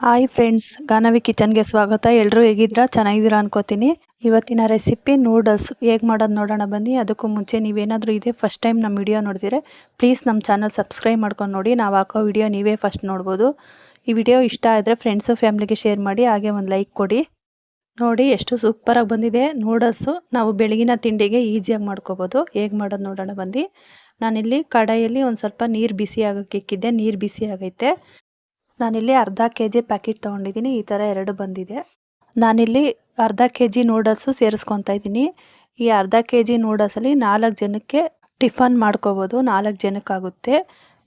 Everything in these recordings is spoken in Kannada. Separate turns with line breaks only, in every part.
ಹಾಯ್ ಫ್ರೆಂಡ್ಸ್ ಗಾನವಿ ಕಿಚನ್ಗೆ ಸ್ವಾಗತ. ಎಲ್ಲರೂ ಹೇಗಿದ್ದೀರಾ? ಚೆನ್ನಾಗಿದ್ದೀರಾ ಅನ್ಕೋತೀನಿ. ಇವತ್ತಿನ ರೆಸಿಪಿ ನೂಡಲ್ಸ್ ಹೇಗೆ ಮಾಡೋದು ನೋಡೋಣ ಬನ್ನಿ. ಅದಕ್ಕೂ ಮುಂಚೆ ನೀವೇನಾದರೂ ಇದೇ ಫಸ್ಟ್ ಟೈಮ್ ನಮ್ಮ ವಿಡಿಯೋ ನೋಡಿದರೆ ಪ್ಲೀಸ್ ನಮ್ಮ ಚಾನಲ್ ಸಬ್ಸ್ಕ್ರೈಬ್ ಮಾಡ್ಕೊಂಡು ನೋಡಿ. ನಾವು ಹಾಕೋ ವಿಡಿಯೋ ನೀವೇ ಫಸ್ಟ್ ನೋಡ್ಬೋದು. ಈ ವಿಡಿಯೋ ಇಷ್ಟ ಆದರೆ ಫ್ರೆಂಡ್ಸು ಫ್ಯಾಮ್ಲಿಗೆ ಶೇರ್ ಮಾಡಿ, ಹಾಗೆ ಒಂದು ಲೈಕ್ ಕೊಡಿ. ನೋಡಿ, ಎಷ್ಟು ಸೂಪರಾಗಿ ಬಂದಿದೆ ನೂಡಲ್ಸು ನಾವು ಬೆಳಗಿನ ತಿಂಡಿಗೆ ಈಸಿಯಾಗಿ ಮಾಡ್ಕೋಬೋದು. ಹೇಗೆ ಮಾಡೋದು ನೋಡೋಣ ಬಂದು ನಾನಿಲ್ಲಿ ಕಡಾಯಲ್ಲಿ ಒಂದು ಸ್ವಲ್ಪ ನೀರು ಬಿಸಿ ಆಗೋಕ್ಕೆ ಇಕ್ಕಿದ್ದೆ. ನೀರು ಬಿಸಿ ಆಗೈತೆ. ನಾನಿಲ್ಲಿ ಅರ್ಧ ಕೆ ಜಿ ಪ್ಯಾಕೆಟ್ ತೊಗೊಂಡಿದ್ದೀನಿ, ಈ ಥರ ಎರಡು ಬಂದಿದೆ. ನಾನಿಲ್ಲಿ ಅರ್ಧ ಕೆ ಜಿ ನೂಡಲ್ಸು ಸೇರಿಸ್ಕೊತಾ ಇದ್ದೀನಿ. ಈ ಅರ್ಧ ಕೆ ಜಿ ನೂಡಲ್ಸಲ್ಲಿ ನಾಲ್ಕು ಜನಕ್ಕೆ ಟಿಫನ್ ಮಾಡ್ಕೋಬೋದು, ನಾಲ್ಕು ಜನಕ್ಕಾಗುತ್ತೆ.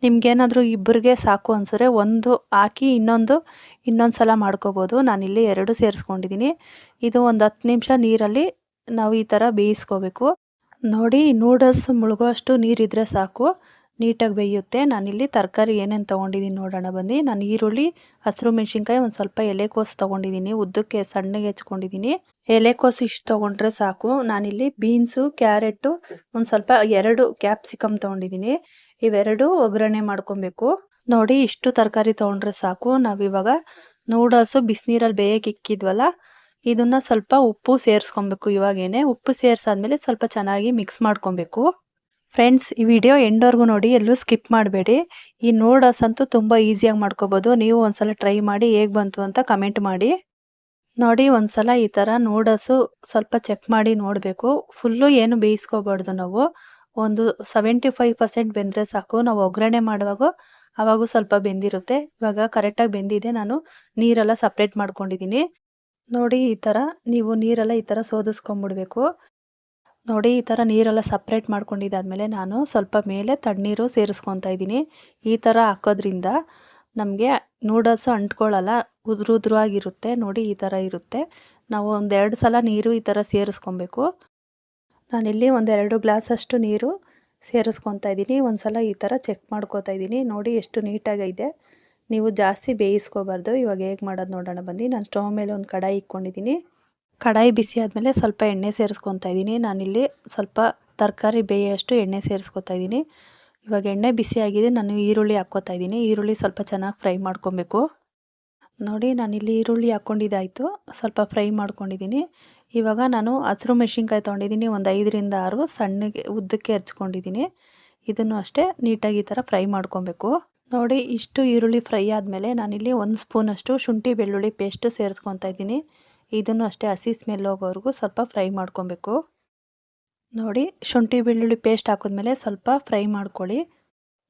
ನಿಮಗೇನಾದರೂ ಇಬ್ಬರಿಗೆ ಸಾಕು ಅನ್ಸಿದ್ರೆ ಒಂದು ಹಾಕಿ ಇನ್ನೊಂದು ಇನ್ನೊಂದು ಸಲ ಮಾಡ್ಕೋಬೋದು. ನಾನಿಲ್ಲಿ ಎರಡು ಸೇರಿಸ್ಕೊಂಡಿದ್ದೀನಿ. ಇದು ಒಂದು ಹತ್ತು ನಿಮಿಷ ನೀರಲ್ಲಿ ನಾವು ಈ ಥರ ಬೇಯಿಸ್ಕೋಬೇಕು. ನೋಡಿ, ನೂಡಲ್ಸ್ ಮುಳುಗೋಷ್ಟು ನೀರಿದ್ರೆ ಸಾಕು. ನೀಟಾಗಿ ಬೇಯುತ್ತೆ. ನಾನಿಲ್ಲಿ ತರಕಾರಿ ಏನೇನು ತೊಗೊಂಡಿದ್ದೀನಿ ನೋಡೋಣ ಬನ್ನಿ. ನಾನು ಈರುಳ್ಳಿ, ಹಸಿರು ಮೆಣಸಿನ್ಕಾಯಿ ಒಂದು ಸ್ವಲ್ಪ ಎಲೆಕೋಸು ತೊಗೊಂಡಿದ್ದೀನಿ ಉದ್ದಕ್ಕೆ ಸಣ್ಣಗೆ ಹೆಚ್ಕೊಂಡಿದ್ದೀನಿ ಎಲೆಕೋಸು ಇಷ್ಟು ತೊಗೊಂಡ್ರೆ ಸಾಕು. ನಾನಿಲ್ಲಿ ಬೀನ್ಸು ಕ್ಯಾರೆಟು ಒಂದು ಸ್ವಲ್ಪ ಎರಡು ಕ್ಯಾಪ್ಸಿಕಮ್ ತೊಗೊಂಡಿದ್ದೀನಿ ಇವೆರಡು ಒಗ್ಗರಣೆ ಮಾಡ್ಕೊಬೇಕು. ನೋಡಿ ಇಷ್ಟು ತರಕಾರಿ ತೊಗೊಂಡ್ರೆ ಸಾಕು. ನಾವಿವಾಗ ನೂಡಲ್ಸು ಬಿಸಿನೀರಲ್ಲಿ ಬೇಯಕ್ಕೆ ಇಕ್ಕಿದ್ವಲ್ಲ, ಇದನ್ನ ಸ್ವಲ್ಪ ಉಪ್ಪು ಸೇರಿಸ್ಕೊಬೇಕು ಇವಾಗೇನೆ. ಉಪ್ಪು ಸೇರಿಸಾದ್ಮೇಲೆ ಸ್ವಲ್ಪ ಚೆನ್ನಾಗಿ ಮಿಕ್ಸ್ ಮಾಡ್ಕೊಬೇಕು. ಫ್ರೆಂಡ್ಸ್ ಈ ವಿಡಿಯೋ ಎಂಡವರೆಗೂ ನೋಡಿ, ಎಲ್ಲೂ ಸ್ಕಿಪ್ ಮಾಡಬೇಡಿ. ಈ ನೂಡಲ್ಸ್ ಅಂತೂ ತುಂಬ ಈಸಿಯಾಗಿ ಮಾಡ್ಕೋಬೋದು. ನೀವು ಒಂದ್ಸಲ ಟ್ರೈ ಮಾಡಿ ಹೇಗೆ ಬಂತು ಅಂತ ಕಮೆಂಟ್ ಮಾಡಿ. ನೋಡಿ, ಒಂದ್ಸಲ ಈ ಥರ ನೂಡಲ್ಸು ಸ್ವಲ್ಪ ಚೆಕ್ ಮಾಡಿ ನೋಡಬೇಕು. ಫುಲ್ಲು ಏನು ಬೇಯಿಸ್ಕೋಬಾರ್ದು ನಾವು. ಒಂದು ಸೆವೆಂಟಿ ಫೈವ್ ಪರ್ಸೆಂಟ್ ಬೆಂದರೆ ಸಾಕು. ನಾವು ಒಗ್ಗರಣೆ ಮಾಡುವಾಗ ಅವಾಗೂ ಸ್ವಲ್ಪ ಬೆಂದಿರುತ್ತೆ. ಇವಾಗ ಕರೆಕ್ಟಾಗಿ ಬೆಂದಿದೆ. ನಾನು ನೀರೆಲ್ಲ ಸಪ್ರೇಟ್ ಮಾಡ್ಕೊಂಡಿದ್ದೀನಿ ನೋಡಿ, ಈ ಥರ ನೀವು ನೀರೆಲ್ಲ ಈ ಥರ ಸೋದಿಸ್ಕೊಂಬಿಡ್ಬೇಕು. ನೋಡಿ, ಈ ಥರ ನೀರೆಲ್ಲ ಸಪ್ರೇಟ್ ಮಾಡ್ಕೊಂಡಿದ್ದಾದಮೇಲೆ ನಾನು ಸ್ವಲ್ಪ ಮೇಲೆ ತಣ್ಣೀರು ಸೇರಿಸ್ಕೊತಾ ಇದ್ದೀನಿ. ಈ ಥರ ಹಾಕೋದ್ರಿಂದ ನಮಗೆ ನೂಡಲ್ಸು ಅಂಟ್ಕೊಳ್ಳಲ್ಲ, ಉದುರು ಆಗಿರುತ್ತೆ ನೋಡಿ, ಈ ಥರ ಇರುತ್ತೆ. ನಾವು ಒಂದೆರಡು ಸಲ ನೀರು ಈ ಥರ ಸೇರಿಸ್ಕೊಬೇಕು. ನಾನಿಲ್ಲಿ ಒಂದೆರಡು ಗ್ಲಾಸಷ್ಟು ನೀರು ಸೇರಿಸ್ಕೊತಾ ಇದ್ದೀನಿ. ಒಂದು ಸಲ ಈ ಥರ ಚೆಕ್ ಮಾಡ್ಕೋತಾ ಇದ್ದೀನಿ. ನೋಡಿ, ಎಷ್ಟು ನೀಟಾಗಿದೆ ನೀವು ಜಾಸ್ತಿ ಬೇಯಿಸ್ಕೋಬಾರ್ದು. ಇವಾಗ ಹೇಗೆ ಮಾಡೋದು ನೋಡೋಣ. ಬಂದು ನಾನು ಸ್ಟವ್ ಮೇಲೆ ಒಂದು ಕಡಾಯಿ ಇಟ್ಕೊಂಡಿದ್ದೀನಿ. ಕಡಾಯಿ ಬಿಸಿ ಆದಮೇಲೆ ಸ್ವಲ್ಪ ಎಣ್ಣೆ ಸೇರಿಸ್ಕೊತಾ ಇದ್ದೀನಿ. ನಾನಿಲ್ಲಿ ಸ್ವಲ್ಪ ತರಕಾರಿ ಬೇಯೋಷ್ಟು ಎಣ್ಣೆ ಸೇರಿಸ್ಕೊತಾ ಇದ್ದೀನಿ. ಇವಾಗ ಎಣ್ಣೆ ಬಿಸಿ ಆಗಿದೆ, ನಾನು ಈರುಳ್ಳಿ ಹಾಕ್ಕೋತಾ ಇದ್ದೀನಿ. ಈರುಳ್ಳಿ ಸ್ವಲ್ಪ ಚೆನ್ನಾಗಿ ಫ್ರೈ ಮಾಡ್ಕೊಬೇಕು. ನೋಡಿ, ನಾನಿಲ್ಲಿ ಈರುಳ್ಳಿ ಹಾಕ್ಕೊಂಡಿದ್ದಾಯಿತು. ಸ್ವಲ್ಪ ಫ್ರೈ ಮಾಡ್ಕೊಂಡಿದ್ದೀನಿ. ಇವಾಗ ನಾನು ಹಸಿರು ಮೆಣಸಿನ್ಕಾಯಿ ತೊಗೊಂಡಿದ್ದೀನಿ, ಒಂದು ಐದರಿಂದ ಆರು ಸಣ್ಣಗೆ ಉದ್ದಕ್ಕೆ ಹೆಚ್ಕೊಂಡಿದ್ದೀನಿ. ಇದನ್ನು ಅಷ್ಟೇ ನೀಟಾಗಿ ಈ ಥರ ಫ್ರೈ ಮಾಡ್ಕೊಬೇಕು. ನೋಡಿ, ಇಷ್ಟು ಈರುಳ್ಳಿ ಫ್ರೈ ಆದಮೇಲೆ ನಾನಿಲ್ಲಿ ಒಂದು ಸ್ಪೂನಷ್ಟು ಶುಂಠಿ ಬೆಳ್ಳುಳ್ಳಿ ಪೇಸ್ಟು ಸೇರಿಸ್ಕೊತಾ ಇದ್ದೀನಿ. ಇದನ್ನು ಅಷ್ಟೇ ಹಸಿ ಸ್ಮೆಲ್ ಹೋಗೋವರೆಗೂ ಸ್ವಲ್ಪ ಫ್ರೈ ಮಾಡ್ಕೊಬೇಕು. ನೋಡಿ, ಶುಂಠಿ ಬೆಳ್ಳುಳ್ಳಿ ಪೇಸ್ಟ್ ಹಾಕಿದ್ಮೇಲೆ ಸ್ವಲ್ಪ ಫ್ರೈ ಮಾಡ್ಕೊಳ್ಳಿ.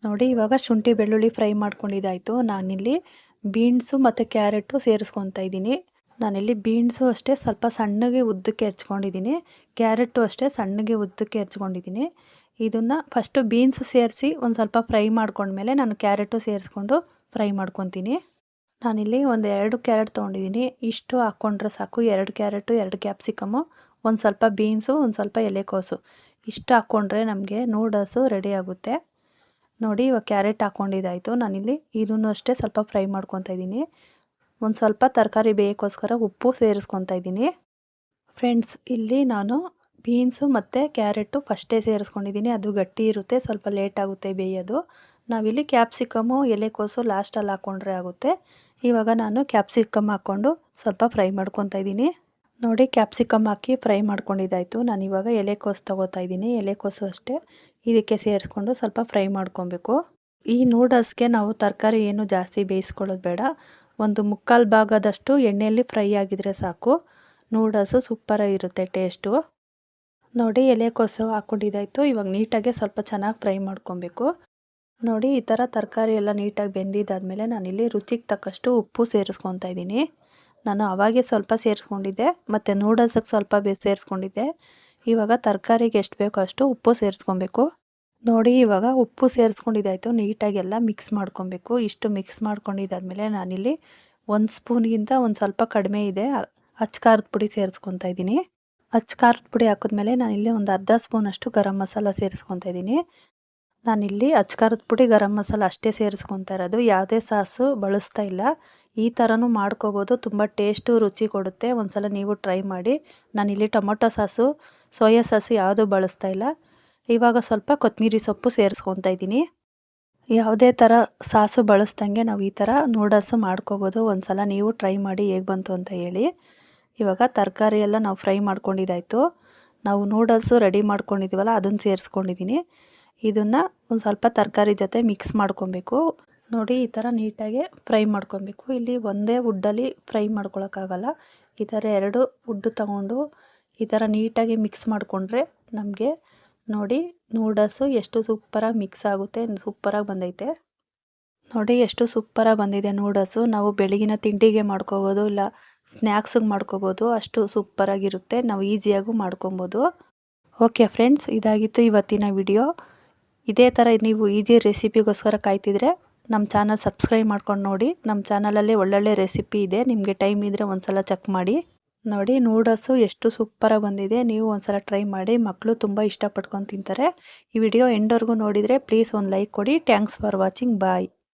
ನೋಡಿ, ಇವಾಗ ಶುಂಠಿ ಬೆಳ್ಳುಳ್ಳಿ ಫ್ರೈ ಮಾಡ್ಕೊಂಡಿದ್ದಾಯಿತು. ನಾನಿಲ್ಲಿ ಬೀನ್ಸು ಮತ್ತು ಕ್ಯಾರೆಟು ಸೇರಿಸ್ಕೊತಾ ಇದ್ದೀನಿ. ನಾನಿಲ್ಲಿ ಬೀನ್ಸು ಅಷ್ಟೇ ಸ್ವಲ್ಪ ಸಣ್ಣಗೆ ಉದ್ದಕ್ಕೆ ಹೆಚ್ಕೊಂಡಿದ್ದೀನಿ. ಕ್ಯಾರೆಟು ಅಷ್ಟೇ ಸಣ್ಣಗೆ ಉದ್ದಕ್ಕೆ ಹೆಚ್ಕೊಂಡಿದ್ದೀನಿ. ಇದನ್ನು ಫಸ್ಟು ಬೀನ್ಸು ಸೇರಿಸಿ ಒಂದು ಸ್ವಲ್ಪ ಫ್ರೈ ಮಾಡ್ಕೊಂಡ್ಮೇಲೆ ನಾನು ಕ್ಯಾರೆಟು ಸೇರಿಸ್ಕೊಂಡು ಫ್ರೈ ಮಾಡ್ಕೊತೀನಿ. ನಾನಿಲ್ಲಿ ಒಂದು ಎರಡು ಕ್ಯಾರೆಟ್ ತೊಗೊಂಡಿದ್ದೀನಿ ಇಷ್ಟು ಹಾಕ್ಕೊಂಡ್ರೆ ಸಾಕು. ಎರಡು ಕ್ಯಾರೆಟು, ಎರಡು ಕ್ಯಾಪ್ಸಿಕಮ್ಮು ಒಂದು ಸ್ವಲ್ಪ ಬೀನ್ಸು, ಒಂದು ಸ್ವಲ್ಪ ಎಲೆಕೋಸು. ಇಷ್ಟು ಹಾಕ್ಕೊಂಡ್ರೆ ನಮಗೆ ನೂಡಲ್ಸು ರೆಡಿ ಆಗುತ್ತೆ. ನೋಡಿ, ಇವಾಗ ಕ್ಯಾರೆಟ್ ಹಾಕ್ಕೊಂಡಿದ್ದಾಯಿತು ನಾನಿಲ್ಲಿ ಇದನ್ನು ಅಷ್ಟೇ ಸ್ವಲ್ಪ ಫ್ರೈ ಮಾಡ್ಕೊತಾ ಇದ್ದೀನಿ. ಒಂದು ಸ್ವಲ್ಪ ತರಕಾರಿ ಬೇಯಕ್ಕೋಸ್ಕರ ಉಪ್ಪು ಸೇರಿಸ್ಕೊತಾ ಇದ್ದೀನಿ. ಫ್ರೆಂಡ್ಸ್, ಇಲ್ಲಿ ನಾನು ಬೀನ್ಸು ಮತ್ತು ಕ್ಯಾರೆಟು ಫಸ್ಟೇ ಸೇರಿಸ್ಕೊಂಡಿದ್ದೀನಿ. ಅದು ಗಟ್ಟಿ ಇರುತ್ತೆ, ಸ್ವಲ್ಪ ಲೇಟ್ ಆಗುತ್ತೆ ಬೇಯೋದು. ನಾವಿಲ್ಲಿ ಕ್ಯಾಪ್ಸಿಕಮು ಎಲೆಕೋಸು ಲಾಸ್ಟಲ್ಲಿ ಹಾಕ್ಕೊಂಡ್ರೆ ಆಗುತ್ತೆ. ಇವಾಗ ನಾನು ಕ್ಯಾಪ್ಸಿಕಮ್ ಹಾಕ್ಕೊಂಡು ಸ್ವಲ್ಪ ಫ್ರೈ ಮಾಡ್ಕೊತಾ ಇದ್ದೀನಿ. ನೋಡಿ ಕ್ಯಾಪ್ಸಿಕಮ್ ಹಾಕಿ ಫ್ರೈ ಮಾಡ್ಕೊಂಡಿದ್ದಾಯಿತು. ನಾನು ಇವಾಗ ಎಲೆಕೋಸು ತೊಗೋತಾ ಇದ್ದೀನಿ. ಎಲೆಕೋಸು ಅಷ್ಟೇ. ಇದಕ್ಕೆ ಸೇರಿಸ್ಕೊಂಡು ಸ್ವಲ್ಪ ಫ್ರೈ ಮಾಡ್ಕೊಬೇಕು. ಈ ನೂಡಲ್ಸ್ಗೆ ನಾವು ತರಕಾರಿ ಏನು ಜಾಸ್ತಿ ಬೇಯಿಸ್ಕೊಳ್ಳೋದು ಬೇಡ. ಒಂದು ಮುಕ್ಕಾಲು ಭಾಗದಷ್ಟು ಎಣ್ಣೆಯಲ್ಲಿ ಫ್ರೈ ಆಗಿದ್ರೆ ಸಾಕು. ನೂಡಲ್ಸು ಸೂಪರಾಗಿರುತ್ತೆ ಟೇಸ್ಟು ನೋಡಿ ಎಲೆಕೋಸು ಹಾಕ್ಕೊಂಡಿದ್ದಾಯಿತು ಇವಾಗ ನೀಟಾಗೆ ಸ್ವಲ್ಪ ಚೆನ್ನಾಗಿ ಫ್ರೈ ಮಾಡ್ಕೊಬೇಕು. ನೋಡಿ, ಈ ಥರ ತರಕಾರಿ ಎಲ್ಲ ನೀಟಾಗಿ ಬೆಂದಿದ್ದಾದಮೇಲೆ ನಾನಿಲ್ಲಿ ರುಚಿಗೆ ತಕ್ಕಷ್ಟು ಉಪ್ಪು ಸೇರಿಸ್ಕೊತಾ ಇದ್ದೀನಿ. ನಾನು ಅವಾಗೆ ಸ್ವಲ್ಪ ಸೇರಿಸ್ಕೊಂಡಿದ್ದೆ, ಮತ್ತು ನೂಡಲ್ಸಿಗೆ ಸ್ವಲ್ಪ ಬೇ, ಸೇರಿಸ್ಕೊಂಡಿದ್ದೆ. ಇವಾಗ ತರಕಾರಿಗೆ ಎಷ್ಟು ಬೇಕೋ ಅಷ್ಟು ಉಪ್ಪು ಸೇರಿಸ್ಕೊಬೇಕು. ನೋಡಿ, ಇವಾಗ ಉಪ್ಪು ಸೇರಿಸ್ಕೊಂಡಿದ್ದಾಯಿತು ನೀಟಾಗೆಲ್ಲ ಮಿಕ್ಸ್ ಮಾಡ್ಕೊಬೇಕು. ಇಷ್ಟು ಮಿಕ್ಸ್ ಮಾಡ್ಕೊಂಡಿದ್ದಾದಮೇಲೆ ನಾನಿಲ್ಲಿ ಒಂದು ಸ್ಪೂನ್ಗಿಂತ ಒಂದು ಸ್ವಲ್ಪ ಕಡಿಮೆ ಇದೆ ಖಾರದ ಪುಡಿ ಸೇರಿಸ್ಕೊತಾ ಇದ್ದೀನಿ. ಖಾರದ ಪುಡಿ ಹಾಕಿದ್ಮೇಲೆ ನಾನಿಲ್ಲಿ ಒಂದು ಅರ್ಧ ಸ್ಪೂನಷ್ಟು ಗರಂ ಮಸಾಲ ಸೇರಿಸ್ಕೊತಾ ಇದ್ದೀನಿ. ನಾನಿಲ್ಲಿ ಅಚ್ಕಾರದ ಪುಡಿ ಗರಂ ಮಸಾಲ ಅಷ್ಟೇ ಸೇರಿಸ್ಕೊತಾ ಇರೋದು. ಯಾವುದೇ ಸಾಸು ಬಳಸ್ತಾ ಇಲ್ಲ. ಈ ಥರನೂ ಮಾಡ್ಕೋಬೋದು. ತುಂಬ ಟೇಸ್ಟು, ರುಚಿ ಕೊಡುತ್ತೆ. ಒಂದ್ಸಲ ನೀವು ಟ್ರೈ ಮಾಡಿ. ನಾನಿಲ್ಲಿ ಟೊಮೊಟೊ ಸಾಸು, ಸೋಯಾ ಸಾಸು ಯಾವುದೂ ಬಳಸ್ತಾ ಇಲ್ಲ. ಇವಾಗ ಸ್ವಲ್ಪ ಕೊತ್ತಂಬರಿ ಸೊಪ್ಪು ಸೇರಿಸ್ಕೊತಾ ಇದ್ದೀನಿ. ಯಾವುದೇ ಥರ ಸಾಸು ಬಳಸ್ದಂಗೆ ನಾವು ಈ ಥರ ನೂಡಲ್ಸು ಮಾಡ್ಕೋಬೋದು. ಒಂದು ಸಲ ನೀವು ಟ್ರೈ ಮಾಡಿ ಹೇಗೆ ಬಂತು ಅಂತ ಹೇಳಿ. ಇವಾಗ ತರಕಾರಿ ಎಲ್ಲ ನಾವು ಫ್ರೈ ಮಾಡ್ಕೊಂಡಿದ್ದಾಯಿತು. ನಾವು ನೂಡಲ್ಸು ರೆಡಿ ಮಾಡ್ಕೊಂಡಿದ್ದೀವಲ್ಲ, ಅದನ್ನು ಸೇರಿಸ್ಕೊಂಡಿದ್ದೀನಿ. ಇದನ್ನು ಒಂದು ಸ್ವಲ್ಪ ತರಕಾರಿ ಜೊತೆ ಮಿಕ್ಸ್ ಮಾಡ್ಕೊಬೇಕು. ನೋಡಿ, ಈ ಥರ ನೀಟಾಗಿ ಫ್ರೈ ಮಾಡ್ಕೊಬೇಕು. ಇಲ್ಲಿ ಒಂದೇ ವುಡ್ಡಲ್ಲಿ ಫ್ರೈ ಮಾಡ್ಕೊಳಕ್ಕಾಗಲ್ಲ ಈ ಥರ ಎರಡು ವುಡ್ ತಗೊಂಡು ಈ ಥರ ನೀಟಾಗಿ ಮಿಕ್ಸ್ ಮಾಡಿಕೊಂಡ್ರೆ ನಮಗೆ ನೋಡಿ ನೂಡಲ್ಸು ಎಷ್ಟು ಸೂಪರಾಗಿ ಮಿಕ್ಸ್ ಆಗುತ್ತೆ ಸೂಪರಾಗಿ ಬಂದೈತೆ. ನೋಡಿ, ಎಷ್ಟು ಸೂಪರಾಗಿ ಬಂದಿದೆ ನೂಡಲ್ಸು ನಾವು ಬೆಳಗಿನ ತಿಂಡಿಗೆ ಮಾಡ್ಕೋಬೋದು, ಇಲ್ಲ ಸ್ನ್ಯಾಕ್ಸಿಗೆ ಮಾಡ್ಕೋಬೋದು, ಅಷ್ಟು ಸೂಪರಾಗಿರುತ್ತೆ ನಾವು ಈಸಿಯಾಗೂ ಮಾಡ್ಕೊಬೋದು. ಓಕೆ ಫ್ರೆಂಡ್ಸ್ ಇದಾಗಿತ್ತು ಇವತ್ತಿನ ವಿಡಿಯೋ ಇದೇ ಥರ ನೀವು ಈಜಿ ರೆಸಿಪಿಗೋಸ್ಕರ ಕಾಯ್ತಿದ್ರೆ ನಮ್ಮ ಚಾನಲ್ ಸಬ್ಸ್ಕ್ರೈಬ್ ಮಾಡ್ಕೊಂಡು ನೋಡಿ. ನಮ್ಮ ಚಾನಲಲ್ಲಿ ಒಳ್ಳೊಳ್ಳೆ ರೆಸಿಪಿ ಇದೆ. ನಿಮಗೆ ಟೈಮ್ ಇದ್ದರೆ ಒಂದು ಸಲ ಚೆಕ್ ಮಾಡಿ. ನೋಡಿ, ನೂಡಲ್ಸು ಎಷ್ಟು ಸೂಪರಾಗಿ ಬಂದಿದೆ. ನೀವು ಒಂದು ಸಲ ಟ್ರೈ ಮಾಡಿ. ಮಕ್ಕಳು ತುಂಬ ಇಷ್ಟಪಡ್ಕೊಂಡು ತಿಂತಾರೆ. ಈ ವಿಡಿಯೋ ಎಂಡವರೆಗೂ ನೋಡಿದರೆ ಪ್ಲೀಸ್ ಒಂದು ಲೈಕ್ ಕೊಡಿ. Thanks for watching. ಬಾಯ್.